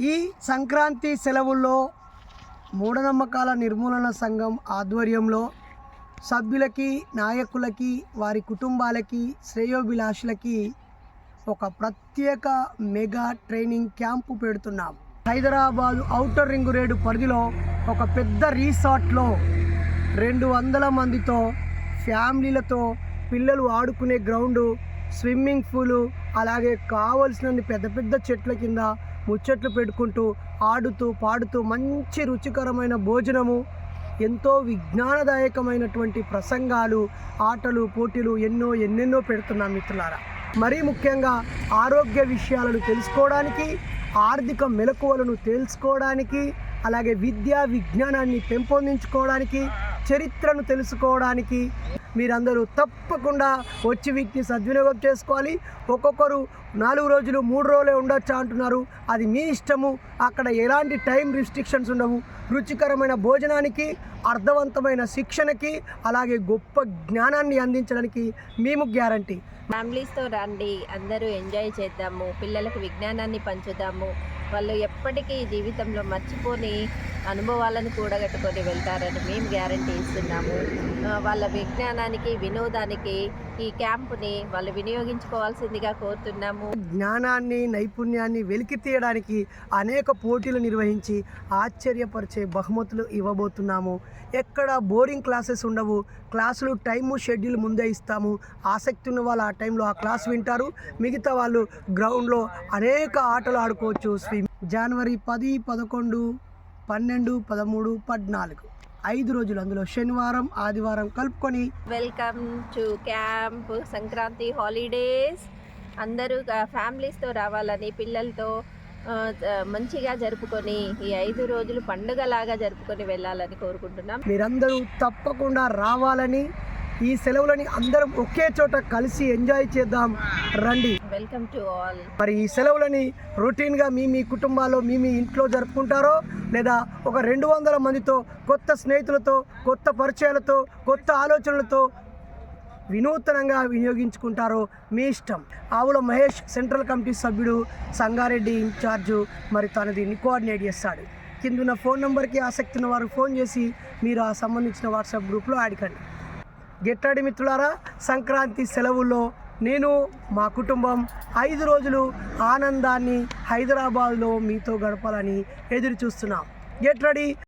ఈ సంక్రాంతి సెలవుల్లో మూఢనమ్మకాల నిర్మూలన సంఘం ఆధ్వర్యంలో సభ్యులకి నాయకులకి వారి కుటుంబాలకి శ్రేయోభిలాషులకి ఒక ప్రత్యేక మెగా ట్రైనింగ్ క్యాంపు పెడుతున్నాం. హైదరాబాద్ ఔటర్ రింగ్ రేడు పరిధిలో ఒక పెద్ద రీసార్ట్లో రెండు వందల మందితో ఫ్యామిలీలతో పిల్లలు ఆడుకునే గ్రౌండు స్విమ్మింగ్ పూలు అలాగే కావలసినన్ని పెద్ద పెద్ద చెట్ల కింద ముచ్చట్లు పెట్టుకుంటూ ఆడుతూ పాడుతూ మంచి రుచికరమైన భోజనము ఎంతో విజ్ఞానదాయకమైనటువంటి ప్రసంగాలు ఆటలు పోటీలు ఎన్నో ఎన్నెన్నో పెడుతున్నాం మిత్రులారా. మరీ ముఖ్యంగా ఆరోగ్య విషయాలను తెలుసుకోవడానికి ఆర్థిక మెలకువలను తెలుసుకోవడానికి అలాగే విద్యా విజ్ఞానాన్ని పెంపొందించుకోవడానికి చరిత్రను తెలుసుకోవడానికి మీరందరూ తప్పకుండా వచ్చి వీటిని సద్వినియోగం చేసుకోవాలి. ఒక్కొక్కరు నాలుగు రోజులు మూడు రోజులే ఉండొచ్చా అంటున్నారు. అది మీ ఇష్టము. అక్కడ ఎలాంటి టైం రిస్ట్రిక్షన్స్ ఉండవు. రుచికరమైన భోజనానికి అర్థవంతమైన శిక్షణకి అలాగే గొప్ప జ్ఞానాన్ని అందించడానికి మేము గ్యారంటీ. ఫ్యామిలీస్తో రండి. అందరూ ఎంజాయ్ చేద్దాము. పిల్లలకు విజ్ఞానాన్ని పంచుదాము. వాళ్ళు ఎప్పటికీ జీవితంలో మర్చిపోని అనుభవాలను కూడగట్టుకొని వెళ్తారని మేము గ్యారంటీ ఇస్తున్నాము. వాళ్ళ విజ్ఞానానికి వినోదానికి ఈ క్యాంపుని వాళ్ళు వినియోగించుకోవాల్సిందిగా కోరుతున్నాము. జ్ఞానాన్ని నైపుణ్యాన్ని వెలికి తీయడానికి అనేక పోటీలు నిర్వహించి ఆశ్చర్యపరిచే బహుమతులు ఇవ్వబోతున్నాము. ఎక్కడ బోరింగ్ క్లాసెస్ ఉండవు. క్లాసులు టైము షెడ్యూల్ ముందే ఇస్తాము. ఆసక్తి ఉన్న వాళ్ళు ఆ టైంలో ఆ క్లాస్ వింటారు. మిగతా వాళ్ళు గ్రౌండ్లో అనేక ఆటలు ఆడుకోవచ్చు. స్విమ్ జనవరి పది పదకొండు పన్నెండు పదమూడు పద్నాలుగు. ఐదు రోజులు అందులో శనివారం ఆదివారం కలుపుకొని welcome to camp Sankranti holidays అందరూ ఫ్యామిలీస్తో రావాలని పిల్లలతో మంచిగా జరుపుకొని ఈ ఐదు రోజులు పండుగలాగా జరుపుకొని వెళ్ళాలని కోరుకుంటున్నాం. మీరందరూ తప్పకుండా రావాలని ఈ సెలవులని అందరం ఒకే చోట కలిసి ఎంజాయ్ చేద్దాం. రండి. వెల్కమ్ టు ఆల్ మరి ఈ సెలవులని రొటీన్గా మీ మీ కుటుంబాల్లో మీ మీ ఇంట్లో జరుపుకుంటారో లేదా ఒక రెండు వందల మందితో కొత్త స్నేహితులతో కొత్త పరిచయాలతో కొత్త ఆలోచనలతో వినూతనంగా వినియోగించుకుంటారో మీ ఇష్టం. ఆవుల మహేష్ సెంట్రల్ కమిటీ సభ్యుడు సంగారెడ్డి ఇన్ఛార్జు మరి తను దీన్ని కోఆర్డినేట్ చేస్తాడు. కిందున్న ఫోన్ నెంబర్కి ఆసక్తి ఉన్న వారు ఫోన్ చేసి మీరు ఆ సంబంధించిన వాట్సాప్ గ్రూప్లో ఆడకండి గెట్టాడి మిత్రులారా సంక్రాంతి సెలవుల్లో నేను మా కుటుంబం ఐదు రోజులు ఆనందాన్ని హైదరాబాద్లో మీతో గడపాలని ఎదురు చూస్తున్నాం గెట్ రెడీ